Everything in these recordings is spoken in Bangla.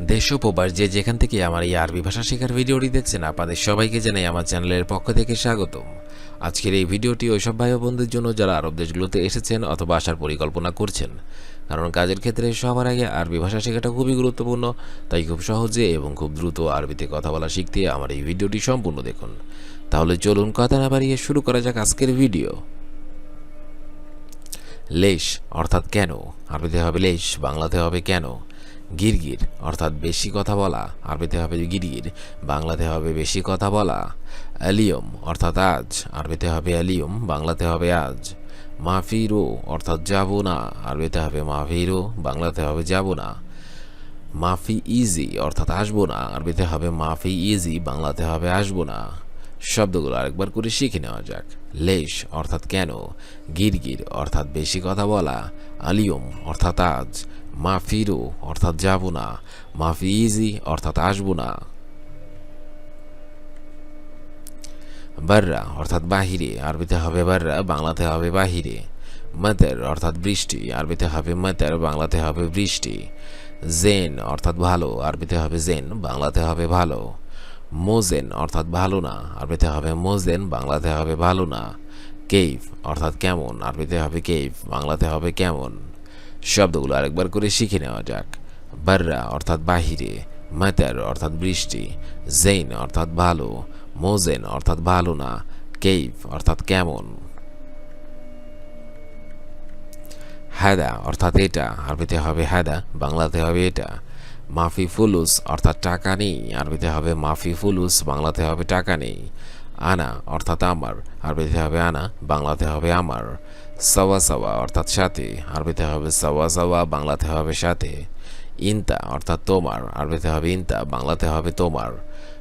দেশ যে যেখান থেকে আমার এই আরবি ভাষা শেখার ভিডিওটি দেখছেন, আপনাদের সবাইকে জানাই আমার চ্যানেলের পক্ষ থেকে স্বাগতম। আজকের এই ভিডিওটি ওইসব ভাই বোনদের জন্য যারা আরব দেশগুলোতে এসেছেন অথবা আসার পরিকল্পনা করছেন। কারণ কাজের ক্ষেত্রে সবার আগে আরবি ভাষা শেখাটা খুবই গুরুত্বপূর্ণ, তাই খুব সহজে এবং খুব দ্রুত আরবিতে কথা বলা শিখতে আমার এই ভিডিওটি সম্পূর্ণ দেখুন। তাহলে চলুন কথা না বাড়িয়ে শুরু করা যাক আজকের ভিডিও। লেশ অর্থাৎ কেন? আরবিতে হবে লেশ, বাংলাতে হবে কেন? গিরগির, অর্থাৎ বেশি কথা বলা, আরবিতে হবে গিরগির, বাংলাতে হবে বেশি কথা বলা, অ্যালিয়ম, অর্থাৎ আজ, আরবিতে হবে অ্যালিয়ম, বাংলাতে হবে আজ, মাফিরো, অর্থাৎ যাব না, আরবিতে হবে মাফিরো, বাংলাতে হবে যাব না, মাফি ইজি, অর্থাৎ আসব না, আরবিতে হবে মাফি ইজি, বাংলাতে হবে আসব না, শব্দগুলো আরেকবার করে শিখে নেওয়া যাক, লেশ, অর্থাৎ কেন, গিরগির, অর্থাৎ বেশি কথা বলা আলিয়ম অর্থাৎ আজ মাফিরো অর্থাৎ যাব না। মাফি ইজি অর্থাৎ আসব না। বাররা অর্থাৎ বাহিরে, আরবিতে হবে বাররা, বাংলাতে হবে বাহিরে। মাতের অর্থাৎ বৃষ্টি, আরবিতে হবে মাতের, বাংলাতে হবে বৃষ্টি। জেন অর্থাৎ ভালো, আরবিতে হবে জেন, বাংলাতে হবে ভালো। মোজেন অর্থাৎ ভালো না, আরবিতে হবে মোজেন, বাংলাতে হবে ভালো না। কেইফ অর্থাৎ কেমন, আরবিতে হবে কেইফ, বাংলাতে হবে কেমন। শব্দগুলো আরেকবার করে শিখে নেওয়া যাক। বাররা অর্থাৎ বাহিরে, মাতার অর্থাৎ বৃষ্টি, জেইন অর্থাৎ ভালো, মোজেন অর্থাৎ ভালো না, কেইফ অর্থাৎ কেমন। হ্যাদা অর্থাৎ এটা, আরবিতে হবে হ্যাদা বাংলাতে হবে এটা। মাফি ফুলুস অর্থাৎ টাকা নেই, আরবিতে হবে মাফি ফুলুস বাংলাতে হবে টাকা নেই। আনা অর্থাৎ আমার, আরবিতে হবে আনা, বাংলাতে হবে আমার। সাওয়া সাওয়া, অর্থাৎ সাথে। আরবিতে হবে সাওয়া সাওয়া, বাংলাতে হবে সাথে। ইনতা, অর্থাৎ তোমার। আরবিতে হবে ইনতা, বাংলাতে হবে তোমার।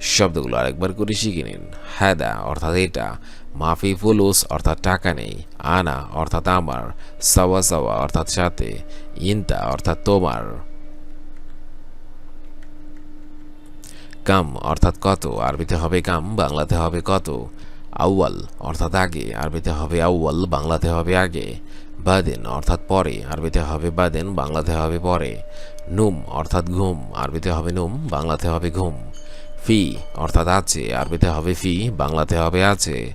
শব্দগুলো আরেকবার করে শিখে নিন। হ্যাদা, অর্থাৎ এটা। মাফি, ফুলুস, অর্থাৎ টাকা নেই। আনা, অর্থাৎ আমার। সাওয়া সাওয়া, অর্থাৎ সাথে। ইনতা, অর্থাৎ তোমার। কাম, অর্থাৎ কত। আরবিতে হবে কাম, বাংলাতে হবে কত। আউয়াল অর্থাৎ আগে, আরবিতে হবে আউয়াল, বাংলাতে হবে আগে। বাদেন অর্থাৎ পরে, আরবিতে হবে বাদেন, বাংলাতে হবে পরে। নুম অর্থাৎ ঘুম, আরবিতে হবে নুম, বাংলাতে হবে ঘুম। ফি অর্থাৎ আছে, আরবিতে হবে ফি, বাংলাতে হবে আছে।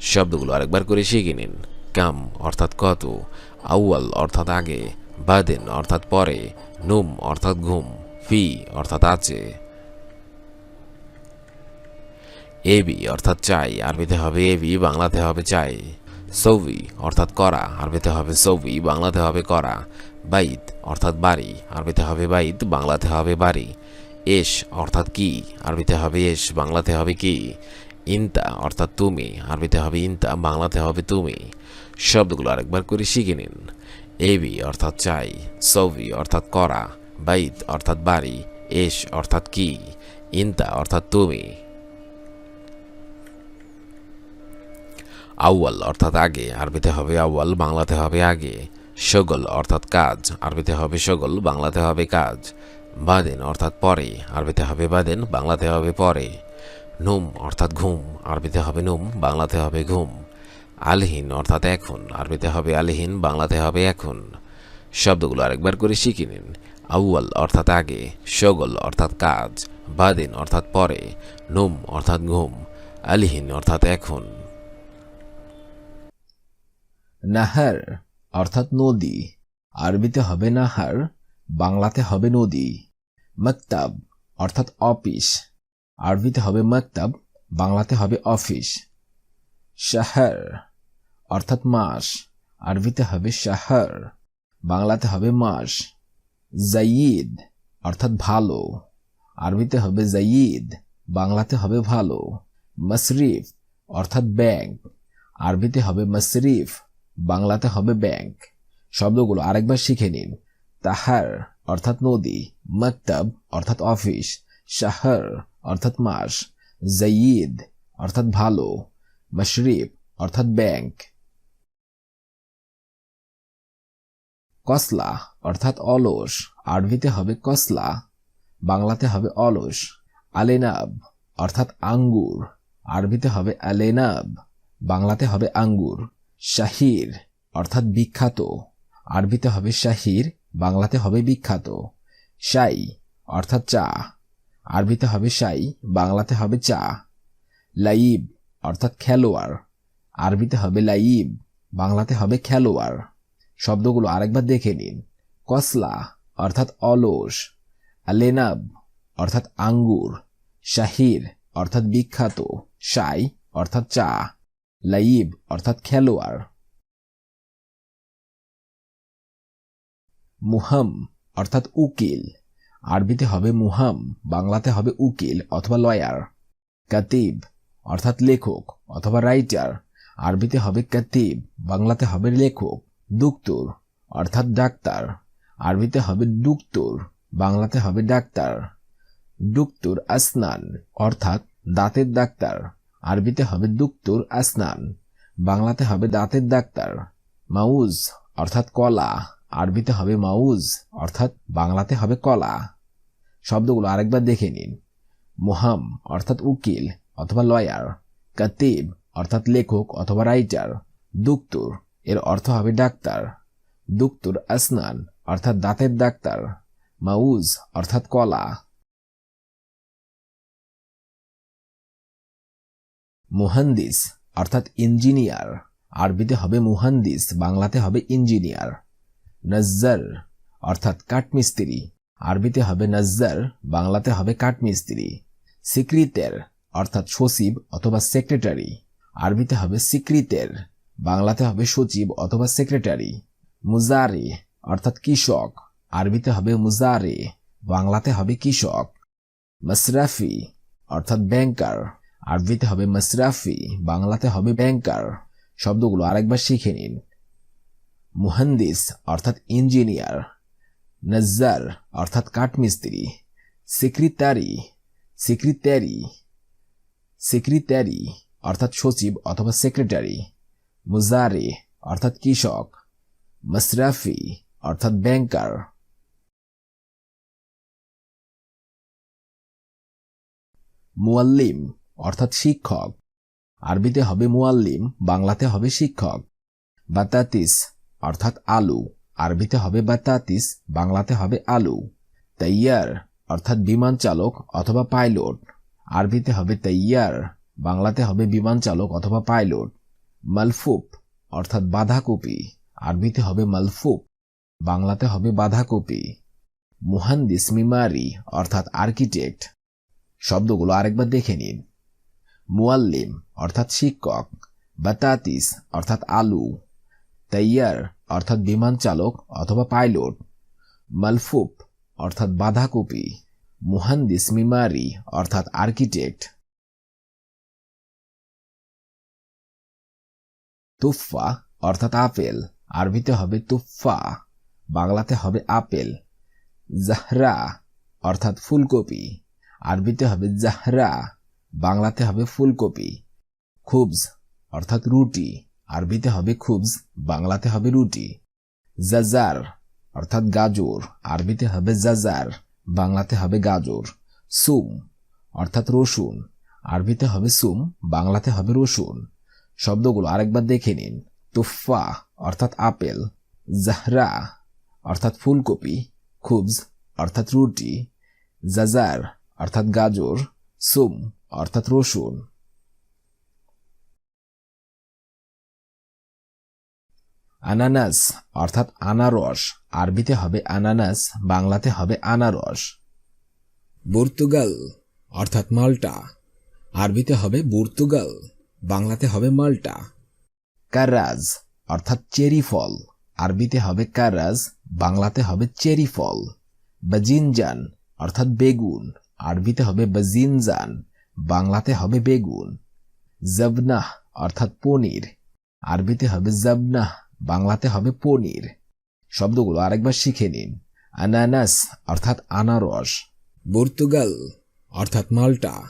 শব্দগুলো আরেকবার করে শিখে নিন। কাম অর্থাৎ কত, আউয়াল অর্থাৎ আগে, বাদেন অর্থাৎ পরে, নুম অর্থাৎ ঘুম, ফি অর্থাৎ আছে। এবি অর্থাৎ চাই, আরবিতে হবে এবি বাংলাতে হবে চাই। সৌভি অর্থাৎ করা, আরবিতে হবে সৌভি বাংলাতে হবে করা। বাইত, অর্থাৎ বাড়ি, আরবিতে হবে বাইত, বাংলাতে হবে বাড়ি। এস, অর্থাৎ কি, আরবিতে হবে এস, বাংলাতে হবে কি। ইনতা, অর্থাৎ তুমি, আরবিতে হবে ইনতা, বাংলাতে হবে তুমি। শব্দগুলো আরেকবার করে শিখে নিন। এবি অর্থাৎ চাই সৌভি অর্থাৎ করা। বাইত, অর্থাৎ বাড়ি। এস, অর্থাৎ কি। ইনতা, অর্থাৎ তুমি। আউয়াল অর্থাৎ আগে, আরবিতে হবে আউয়াল, বাংলাতে হবে আগে। সগল অর্থাৎ কাজ, আরবিতে হবে সগল, বাংলাতে হবে কাজ। বাদেন অর্থাৎ পরে, আরবিতে হবে বাদেন, বাংলাতে হবে পরে। নুম অর্থাৎ ঘুম, আরবিতে হবে নুম, বাংলাতে হবে ঘুম। আলহীন অর্থাৎ এখন, আরবিতে হবে আলহীন, বাংলাতে হবে এখন। শব্দগুলো আরেকবার করে শিখে নিন। আউয়াল অর্থাৎ আগে, সগল অর্থাৎ কাজ, বাদিন অর্থাৎ পরে, নুম অর্থাৎ ঘুম, আলহীন অর্থাৎ এখন। নাহার, অর্থাৎ নদী। আরবিতে হবে নাহার, বাংলাতে হবে নদী। মক্তাব, অর্থাৎ অফিস। আরবিতে হবে মক্তাব, বাংলাতে হবে অফিস। শাহর, অর্থাৎ মাস। আরবিতে হবে শাহর, বাংলাতে হবে মাস। জাইদ অর্থাৎ ভালো। আরবিতে হবে জাইদ বাংলাতে হবে ভালো। মসরিফ, অর্থাৎ ব্যাংক। আরবিতে হবে মসরিফ বাংলাতে হবে ব্যাংক। শব্দগুলো আরেকবার শিখে নিন। তাহার অর্থাৎ নদী, মক্তব অর্থাৎ অফিস, শাহর অর্থাৎ মাস জাইদ অর্থাৎ ভালো, মশরিফ অর্থাৎ ব্যাংক। কসলা অর্থাৎ অলস, আরবিতে হবে কসলা, বাংলাতে হবে অলস। আলেনাব অর্থাৎ আঙ্গুর, আরবিতে হবে আলেনাব, বাংলাতে হবে আঙ্গুর। শাহির, অর্থাৎ বিখ্যাত। আরবিতে হবে শাহির, বাংলাতে হবে বিখ্যাত। শাই, অর্থাৎ চা। আরবিতে হবে শাই, বাংলাতে হবে চা। লাইব, অর্থাৎ খেলোয়াড়। আরবিতে হবে লাইব, বাংলাতে হবে খেলোয়াড়। শব্দগুলো আরেকবার দেখে নিন। কসলা, অর্থাৎ অলস। আলেনাব, অর্থাৎ আঙ্গুর। শাহির, অর্থাৎ বিখ্যাত। শাই, অর্থাৎ চা। লাইব, অর্থাৎ খেলোয়াড়। মুহাম, অর্থাৎ উকিল। আরবিতে হবে মুহাম, বাংলাতে হবে উকিল অথবা লয়ার। কাতিব, অর্থাৎ লেখক অথবা রাইটার। আরবিতে হবে কাতিব, বাংলাতে হবে লেখক, দুক্তুর, অর্থাৎ ডাক্তার। আরবিতে হবে দুক্তুর, বাংলাতে হবে ডাক্তার। দুক্তুর আসনান, অর্থাৎ দাঁতের ডাক্তার। আরবিতে হবে দুক্তুর আসনান, বাংলাতে হবে দাঁতের ডাক্তার, মাউজ অর্থাৎ কলা, আরবিতে হবে মাউজ অর্থাৎ বাংলাতে হবে কলা। শব্দগুলো আরেকবার দেখে নিন। মোহাম অর্থাৎ উকিল অথবা লয়ার, কাতিব অর্থাৎ লেখক অথবা রাইটার, দুক্তুর এর অর্থ হবে ডাক্তার, দুক্তুর আসনান অর্থাৎ দাঁতের ডাক্তার, মাউজ অর্থাৎ কলা। মুহান্দিস, অর্থাৎ ইঞ্জিনিয়ার। আরবিতে হবে মুহান্দিস, বাংলাতে হবে ইঞ্জিনিয়ার। নজ্জার, অর্থাৎ কাঠমিস্ত্রি। আরবিতে হবে নজ্জার, বাংলাতে হবে কাঠমিস্ত্রি। সিক্রিতের অর্থাৎ সচিব অথবা সেক্রেটারি। আরবিতে হবে সিক্রিতের বাংলাতে হবে সচিব অথবা সেক্রেটারি। মুজারি, অর্থাৎ কৃষক। আরবিতে হবে মুজারে, বাংলাতে হবে কৃষক। মসরাফি, অর্থাৎ ব্যাংকার আরবিতে হবে মসরাফি, বাংলাতে হবে ব্যাংকার শব্দগুলো আরেকবার শিখে নিন। মুহান্দিস অর্থাৎ ইঞ্জিনিয়ার নজ্জার অর্থাৎ কাঠমিস্ত্রি, সেক্রেটারি সেক্রেটারি সেক্রেটারি অর্থাৎ সচিব অথবা সেক্রেটারি, মুজারে অর্থাৎ কৃষক, মসরাফি অর্থাৎ ব্যাংকার মুয়াল্লিম অর্থাৎ শিক্ষক। আরবিতে হবে মুয়াল্লিম বাংলাতে হবে শিক্ষক। বাতাতিস, অর্থাৎ আলু। আরবিতে হবে বাতাতিস, বাংলাতে হবে আলু। তৈয়ার অর্থাৎ বিমান চালক অথবা পাইলট। আরবিতে হবে তৈয়ার বাংলাতে হবে বিমান চালক অথবা পাইলট। মালফুপ, অর্থাৎ বাঁধাকপি। আরবিতে হবে মালফুপ, বাংলাতে হবে বাঁধাকপি। মুহান্দিস মিমারি, অর্থাৎ আর্কিটেক্ট। শব্দগুলো আরেকবার দেখে নিন। মুয়াল্লিম, অর্থাৎ শিক্ষক, বাতাতিস, অর্থাৎ আলু তৈয়ার অর্থাৎ বিমান চালক অথবা পাইলট, মালফুপ, অর্থাৎ বাঁধাকপি, মুহান্দিস মিমারি, অর্থাৎ আর্কিটেক্ট তুফা অর্থাৎ আপেল, আরবিতে হবে তুফা বাংলাতে হবে আপেল, জাহরা, অর্থাৎ ফুলকপি, আরবিতে হবে জাহরা বাংলাতে হবে ফুলকপি, খুবজ, অর্থাৎ রুটি। আরবিতে হবে খুবজ, বাংলাতে হবে রুটি। জাজার, অর্থাৎ গাজর। আরবিতে হবে জাজার, বাংলাতে হবে গাজর। সুম, অর্থাৎ রসুন। আরবিতে হবে সুম, বাংলাতে হবে রসুন। শব্দগুলো আরেকবার দেখে নিন। তুফা অর্থাৎ আপেল। জাহরা, অর্থাৎ ফুলকপি। খুবজ, অর্থাৎ রুটি। জাজার, অর্থাৎ গাজর। সুম অর্থাৎ রসুন। আনানাস, অর্থাৎ আনারস। আরবিতে হবে আনানাস, বাংলাতে হবে আনারস। পর্তুগাল অর্থাৎ মাল্টা। আরবিতে হবে পর্তুগাল বাংলাতে হবে মাল্টা। কারাজ, অর্থাৎ চেরি ফল। আরবিতে হবে কারাজ, বাংলাতে হবে চেরি ফল। বাজিনজান, অর্থাৎ বেগুন। আরবিতে হবে বাজিনজান। বাংলাতে হবে বেগুন। জবনাহ অর্থাৎ পনির। আরবিতে হবে জবনাহ, বাংলাতে হবে পনির। শব্দগুলো আরেকবার শিখে নিন। আনানাস অর্থাৎ আনারস। পর্তুগাল অর্থাৎ মাল্টা।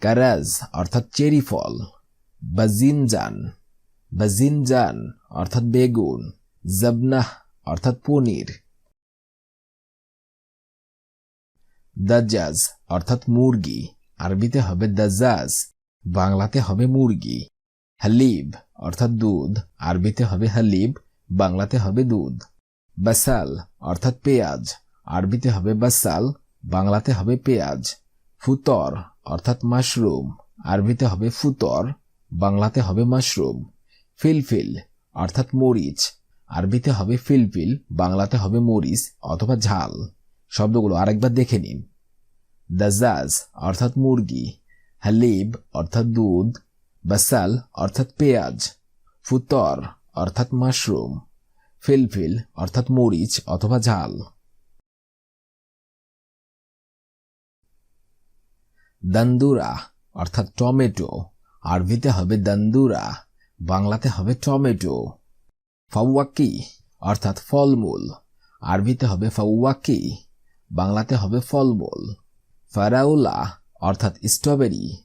কারাজ অর্থাৎ চেরি ফল। বাজিনজান। বাজিনজান অর্থাৎ বেগুন। জবনাহ অর্থাৎ পনির। দাজাজ অর্থাৎ মুরগি। আরবিতে হবে দাজ্জাজ, বাংলাতে হবে মুরগি। হালিব, অর্থাৎ দুধ। আরবিতে হবে হালিব, বাংলাতে হবে দুধ। বাসাল, অর্থাৎ পেঁয়াজ। আরবিতে হবে বাসাল, বাংলাতে হবে পেঁয়াজ। ফুতর, অর্থাৎ মাশরুম। আরবিতে হবে ফুতর, বাংলাতে হবে মাশরুম। ফিলফিল, অর্থাৎ মরিচ। আরবিতে হবে ফিলফিল, বাংলাতে হবে মরিচ অথবা ঝাল। শব্দগুলো আরেকবার দেখে নিন। দাজাজ অর্থাৎ মুরগি, হালিব অর্থাৎ দুধ, বাসাল অর্থাৎ পেঁয়াজ, ফুতর অর্থাৎ মাশরুম, ফিলফিল অর্থাৎ মরিচ অথবা ঝাল। দান্দুরা অর্থাৎ টমেটো, আরবিতে হবে দান্দুরা, বাংলাতে হবে টমেটো। ফাউয়াকি অর্থাৎ ফলমূল, আরবিতে হবে ফাউয়াকি বাংলাতে হবে ফলমূল। ফারাউলা অর্থাৎ স্ট্রবেরি।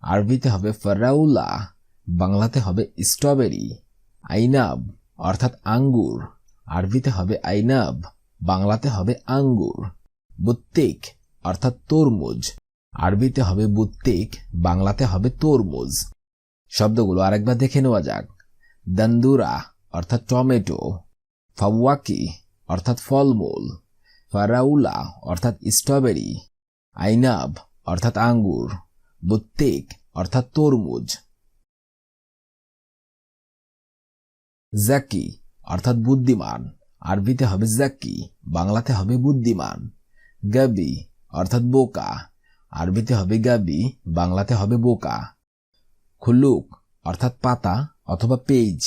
আরবিতে হবে ফারাউলা বাংলাতে হবে স্ট্রবেরি। আইনাব, অর্থাৎ আঙ্গুর। আরবিতে হবে আইনাব, বাংলাতে হবে আঙ্গুর। বুত্তিক, অর্থাৎ তরমুজ। আরবিতে হবে বুত্তিক, বাংলাতে হবে তরমুজ। শব্দগুলো আরেকবার দেখে নেওয়া যাক। দান্দুরা, অর্থাৎ টমেটো। ফাওয়াকি, অর্থাৎ ফলমূল। ফারাউলা অর্থাৎ স্ট্রবেরি। আইনাব অর্থাৎ আঙ্গুর। বুত্তিক অর্থাৎ তরমুজ। জাকি অর্থাৎ বুদ্ধিমান। আরবিতে হবে জাকি বাংলাতে হবে বুদ্ধিমান। গাবি অর্থাৎ বোকা। আরবিতে হবে গাবি বাংলাতে হবে বোকা। খুল্লুক অর্থাৎ পাতা অথবা পেজ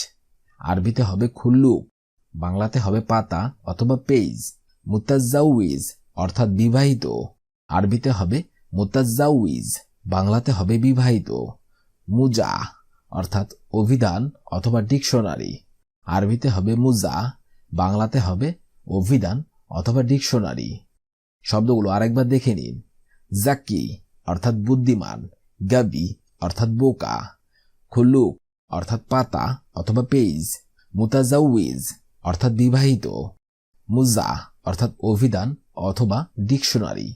আরবিতে হবে খুল্লুক বাংলাতে হবে পাতা অথবা পেজ মুতাজ্জাউইজ অর্থাৎ বিবাহিত। আরবিতে হবে মুতাজ্জাউইজ, বাংলাতে হবে বিবাহিত, মুজা, অর্থাৎ অভিধান অথবা ডিকশনারি। আরবিতে হবে মুজা, বাংলাতে হবে অভিধান অথবা ডিকশনারি। শব্দগুলো আরেকবার দেখে নিন। জাকি অর্থাৎ বুদ্ধিমান, গাবি, অর্থাৎ বোকা। খুল্লুক, অর্থাৎ পাতা অথবা পেজ মুতাজাউইজ অর্থাৎ বিবাহিত। মুজা, অর্থাৎ অভিধান অথবা ডিকশনারি।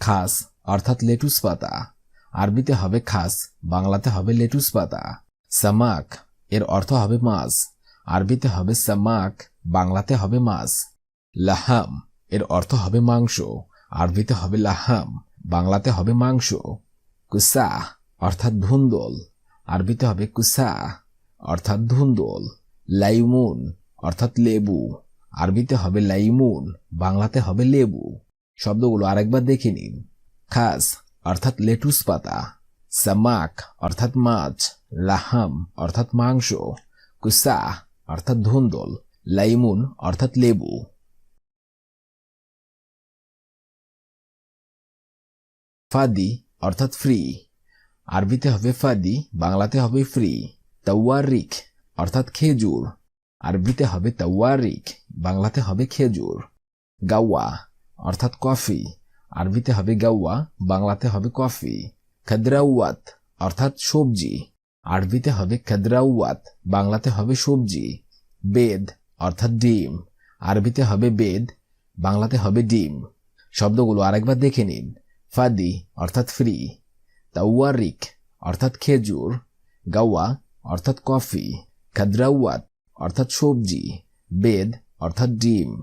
খাস, অর্থাৎ লেটুস পাতা। আরবিতে হবে খাস, বাংলাতে হবে লেটুস পাতা। সামাক, এর অর্থ হবে মাছ। আরবিতে হবে সামাক, বাংলাতে হবে মাছ। লাহাম, এর অর্থ হবে মাংস। আরবিতে হবে লাহাম, বাংলাতে হবে মাংস। কুসা, অর্থাৎ ধুন্দল। আরবিতে হবে কুসা, অর্থাৎ ধুন্দল। লাইমুন, অর্থাৎ লেবু। আরবিতে হবে লাইমুন, বাংলাতে হবে লেবু। শব্দগুলো আরেকবার দেখে নিন। খাস, অর্থাৎ লেটুস পাতা। সামাক, অর্থাৎ মাছ। লাহাম, অর্থাৎ মাংস। কুসা, অর্থাৎ ধুন্দল। লাইমুন, অর্থাৎ লেবু। ফাদি, অর্থাৎ ফ্রি। আরবিতে হবে ফাদি, বাংলাতে হবে ফ্রি। তাওয়ারিক অর্থাৎ খেজুর। আরবিতে হবে তাওয়ারিক বাংলাতে হবে খেজুর। গাওয়া অর্থাৎ কফি। আরবিতে হবে গাওয়া, বাংলাতে হবে কফি। খাদ্রাউয়াত অর্থাৎ সবজি। আরবিতে হবে খাদ্রাউয়াত বাংলাতে হবে সবজি। বেদ, অর্থাৎ ডিম। আরবিতে হবে বেদ, বাংলাতে হবে ডিম। শব্দগুলো আরেকবার দেখে নিন। ফাদি, অর্থাৎ ফ্রি। তাওয়ারিক, অর্থাৎ খেজুর। গাওয়া, অর্থাৎ কফি। খাদ্রাউয়াত অর্থাৎ সবজি। বেদ, অর্থাৎ ডিম।